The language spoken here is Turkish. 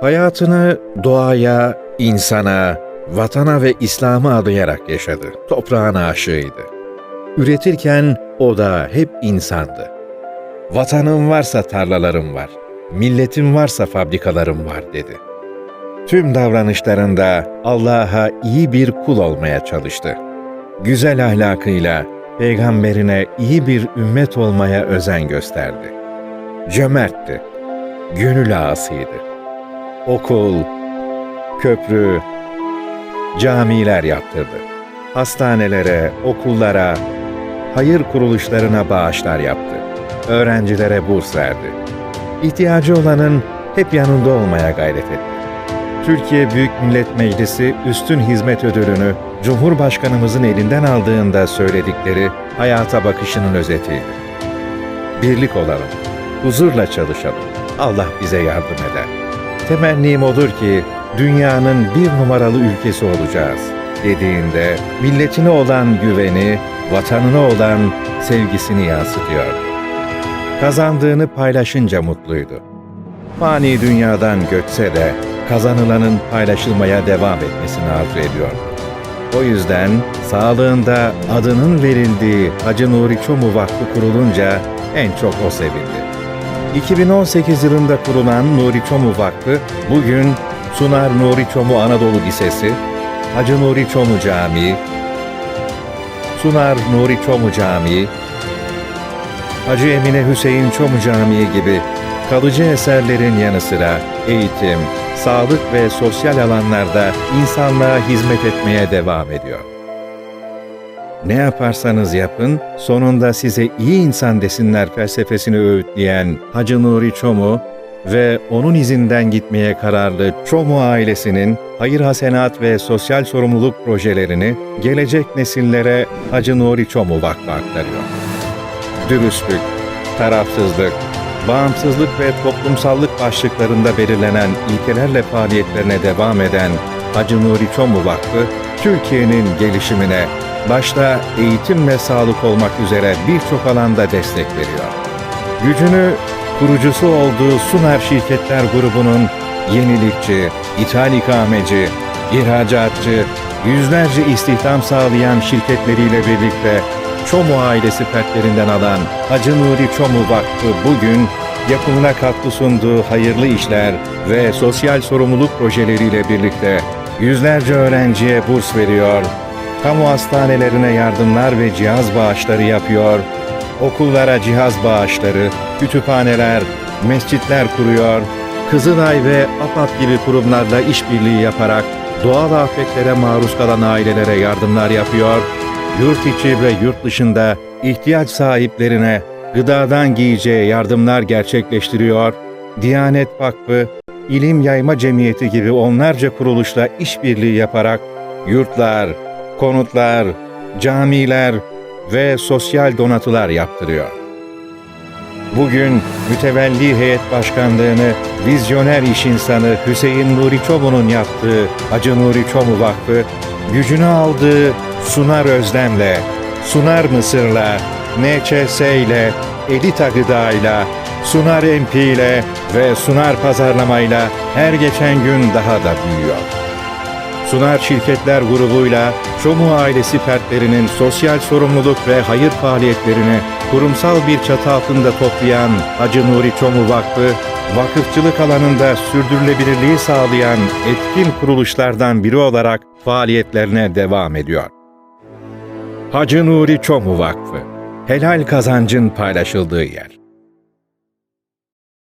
Hayatını doğaya, insana, vatana ve İslam'a adayarak yaşadı. Toprağın aşığıydı. Üretirken o da hep insandı. Vatanım varsa tarlalarım var, milletim varsa fabrikalarım var dedi. Tüm davranışlarında Allah'a iyi bir kul olmaya çalıştı. Güzel ahlakıyla peygamberine iyi bir ümmet olmaya özen gösterdi. Cömertti, gönül ağasıydı. Okul, köprü, camiler yaptırdı. Hastanelere, okullara, hayır kuruluşlarına bağışlar yaptı. Öğrencilere burs verdi. İhtiyacı olanın hep yanında olmaya gayret etti. Türkiye Büyük Millet Meclisi Üstün Hizmet Ödülünü Cumhurbaşkanımızın elinden aldığında söyledikleri hayata bakışının özetiydi. Birlik olalım, huzurla çalışalım. Allah bize yardım eder. Temennim odur ki dünyanın bir numaralı ülkesi olacağız dediğinde milletine olan güveni, vatanına olan sevgisini yansıtıyor. Kazandığını paylaşınca mutluydu. Fani dünyadan göçse de kazanılanın paylaşılmaya devam etmesini arzu ediyordu. O yüzden sağlığında adının verildiği Hacı Nuri Çomu Vakfı kurulunca en çok o sevindi. 2018 yılında kurulan Nuri Çomu Vakfı bugün Sunar Nuri Çomu Anadolu Lisesi, Hacı Nuri Çomu Camii, Sunar Nuri Çomu Camii, Hacı Emine Hüseyin Çomu Camii gibi kalıcı eserlerin yanı sıra eğitim, sağlık ve sosyal alanlarda insanlığa hizmet etmeye devam ediyor. Ne yaparsanız yapın, sonunda size iyi insan desinler felsefesini öğütleyen Hacı Nuri Çomu ve onun izinden gitmeye kararlı Çomu ailesinin hayır hasenat ve sosyal sorumluluk projelerini gelecek nesillere Hacı Nuri Çomu Vakfı aktarıyor. Dürüstlük, tarafsızlık, bağımsızlık ve toplumsallık başlıklarında belirlenen ilkelerle faaliyetlerine devam eden Hacı Nuri Çomu Vakfı, Türkiye'nin gelişimine başta eğitim ve sağlık olmak üzere birçok alanda destek veriyor. Gücünü kurucusu olduğu Sunar Şirketler grubunun yenilikçi, ithal ikameci, ihracatçı, yüzlerce istihdam sağlayan şirketleriyle birlikte Çomu ailesi fertlerinden alan Hacı Nuri Çomu Vakfı bugün yapımına katkı sunduğu hayırlı işler ve sosyal sorumluluk projeleriyle birlikte yüzlerce öğrenciye burs veriyor, kamu hastanelerine yardımlar ve cihaz bağışları yapıyor, okullara cihaz bağışları, kütüphaneler, mescitler kuruyor, Kızılay ve AFAD gibi kurumlarla işbirliği yaparak doğal afetlere maruz kalan ailelere yardımlar yapıyor, yurt içi ve yurt dışında ihtiyaç sahiplerine gıdadan giyeceği yardımlar gerçekleştiriyor, Diyanet Vakfı, İlim Yayma Cemiyeti gibi onlarca kuruluşla işbirliği yaparak yurtlar, konutlar, camiler ve sosyal donatılar yaptırıyor. Bugün mütevelli heyet başkanlığını vizyoner iş insanı Hüseyin Nuri Çomu'nun yaptığı Hacı Nuri Çomu Vakfı, gücünü aldığı Sunar Özlem'le, Sunar Mısır'la, NÇS ile, Elita Gıda'yla, Sunar MP ile ve Sunar Pazarlama'yla her geçen gün daha da büyüyor. Sunar Şirketler grubuyla Çomu ailesi fertlerinin sosyal sorumluluk ve hayır faaliyetlerini kurumsal bir çatı altında toplayan Hacı Nuri Çomu Vakfı, vakıfçılık alanında sürdürülebilirliği sağlayan etkin kuruluşlardan biri olarak faaliyetlerine devam ediyor. Hacı Nuri Çomu Vakfı, helal kazancın paylaşıldığı yer.